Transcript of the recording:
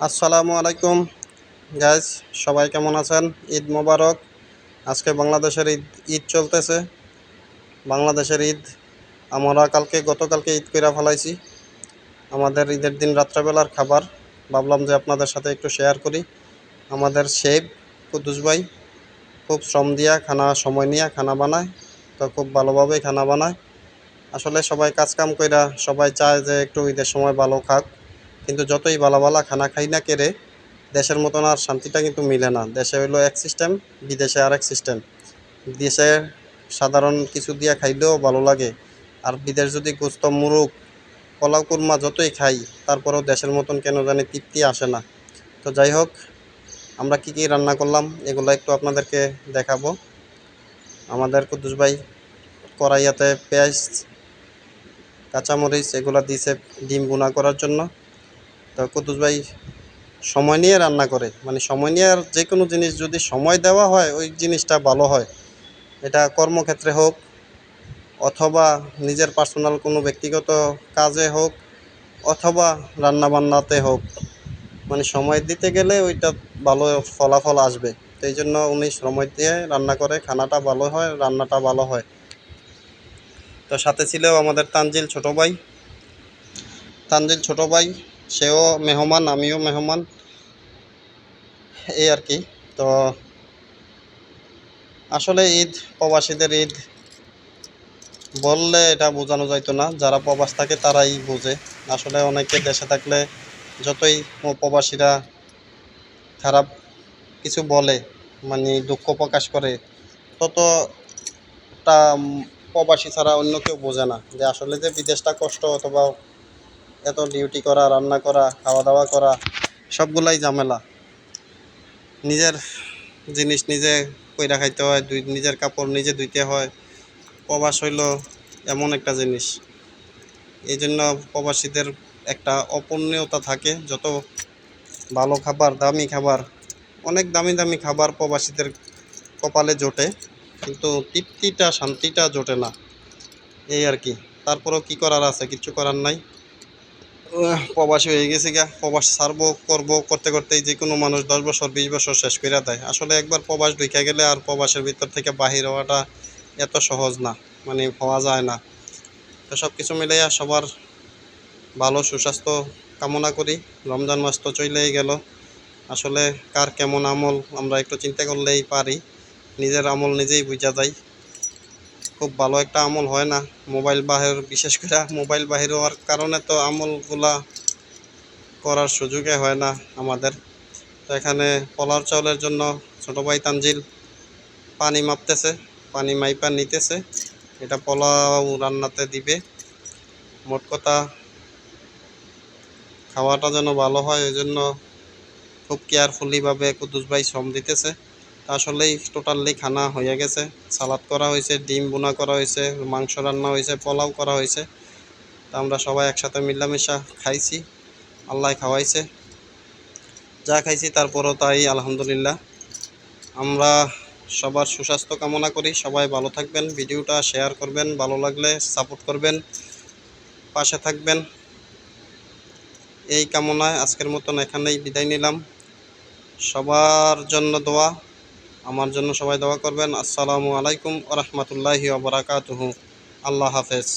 আসসালামু আলাইকুম। গাইজ সবাই কেমন আছেন? ঈদ মোবারক। আজকে বাংলাদেশের ঈদ ঈদ চলতেছে। বাংলাদেশের ঈদ, আমরা কালকে, গতকালকে ঈদ কইরা ফেলাইছি। আমাদের ঈদের দিন রাত্রেবেলার খাবার। ভাবলাম যে আপনাদের সাথে একটু শেয়ার করি। আমাদের শেফ, কুদ্দুস ভাই, খুব শ্রম দিয়া খানা, সময় নিয়ে খানা বানায়। তো খুব ভালোভাবেই খানা বানায়। আসলে সবাই কাজ কাম কইরা সবাই চায় যে একটু ঈদের সময় ভালো খাক। কিন্তু যতই ভালো খানা খাই না কেড়ে, দেশের মতন আর শান্তিটা কিন্তু মিলে না। দেশে হইল এক সিস্টেম বিদেশে আর এক সিস্টেম দেশে সাধারণ কিছু দিয়া খাইলেও ভালো লাগে। আর বিদেশ যদি গোস্ত, মুরুগ পোলাও কুরমা যতই খাই, তারপরেও দেশের মতন কেন জানি তৃপ্তি আসে না। তো যাই হোক, আমরা কি কি রান্না করলাম, এগুলো একটু আপনাদেরকে দেখাবো। আমাদের কুদ্দুস ভাই কড়াইয়াতে পেঁয়াজ, কাঁচামরিচ, এগুলো দিয়েছে ডিম গুঁড়া করার জন্য। তো কুদ্দুস ভাই সময় নিয়ে রান্না করে। মানে সময় নিয়ে আর যে কোনো জিনিস যদি সময় দেওয়া হয়, ওই জিনিসটা ভালো হয়। এটা কর্মক্ষেত্রে হোক অথবা নিজের পার্সোনাল কোনো ব্যক্তিগত কাজে হোক অথবা রান্না বান্নাতে হোক। মানে সময় দিতে গেলে ওইটা ভালো ফলাফল আসবে। তো এই জন্য উনি সময় দিয়ে রান্না করে, খানাটা ভালো হয়, রান্নাটা ভালো হয়। তো সাথে ছিল আমাদের তানজিল ছোট ভাই। তানজিল ছোট ভাই সেও মেহমান, আমিও মেহমান। এই আর কি তো আসলে ঈদ, প্রবাসীদের ঈদ বললে এটা বোঝানো যাইতো না। যারা প্রবাস থাকে তারাই বোঝে। আসলে অনেকে দেশে থাকলে যতই প্রবাসীরা খারাপ কিছু বলে মানে দুঃখ প্রকাশ করে, ততটা প্রবাসী ছাড়া অন্য কেউ বোঝে না। যে আসলে যে বিদেশটা কষ্ট অথবা এত ডিউটি করা, রান্না করা খাওয়া দাওয়া করা, সবগুলাই ঝামেলা। নিজের জিনিস নিজে কইরা খাইতে হয়, দুই, নিজের কাপড় নিজে ধুইতে হয়। প্রবাস হইল এমন একটা জিনিস। এই জন্য প্রবাসীদের একটা অপূর্ণীয়তা থাকে। যত ভালো খাবার, দামি খাবার, অনেক দামি দামি খাবার প্রবাসীদের কপালে জোটে, কিন্তু তৃপ্তিটা, শান্তিটা জোটে না। এই আর কি। তারপরেও কি করার আছে? কিছু করার নাই। প্রবাসী হয়ে গেছে গা। প্রবাস ছাড়বো, করব, করতে করতেই যে কোনো মানুষ দশ বছর, বিশ বছর শেষ করে দেয়। আসলে একবার প্রবাস ঢুকে গেলে আর প্রবাসের ভিতর থেকে বাহির হওয়াটা এত সহজ না মানে হওয়া যায় না। তো সব কিছু মিলাইয়া সবার ভালো সুস্বাস্থ্য কামনা করি। রমজান মাস তো চলেই গেল। আসলে কার কেমন আমল, আমরা একটু চিন্তা করলেই পারি। নিজের আমল নিজেই বুঝা যায়। খুব ভালো একটা আমল হয় না মোবাইল বাহির, বিশেষ করে মোবাইল বাহির হওয়ার কারণে তো আমলগুলা করার সুযোগে হয় না আমাদের। তো এখানে পলার চাউলের জন্য ছোটো ভাই তানজিল পানি মাপতেছে, পানি মাইপা নিতেছে। এটা পোলাও রান্নাতে দিবে। মোট কথা খাওয়াটা যেন ভালো হয় ওই জন্য খুব কেয়ারফুলিভাবে কুদ্দুস ভাই শ্রম দিতেছে। আসলেই টোটালি খানা হয়ে গেছে। সালাদ করা হয়েছে, ডিম বোনা করা হয়েছে, মাংস রান্না হয়েছে, পোলাও করা হয়েছে। তা আমরা সবাই একসাথে মিলামিশা খাইছি, আল্লাহ খাওয়াইছে। যা খাইছি তারপরও তাই, আলহামদুলিল্লাহ। আমরা সবার সুস্বাস্থ্য কামনা করি, সবাই ভালো থাকবেন, ভিডিওটা শেয়ার করবেন, ভালো লাগলে সাপোর্ট করবেন, পাশে থাকবেন। এই কামনায় আজকের মতন এখানেই বিদায় নিলাম। সবার জন্য দোয়া। আমার জন্য সবাই দোয়া করবেন। আসসালামু আলাইকুম রহমতুল্লাহি ওবরাকাতুহু আল্লাহ হাফেজ।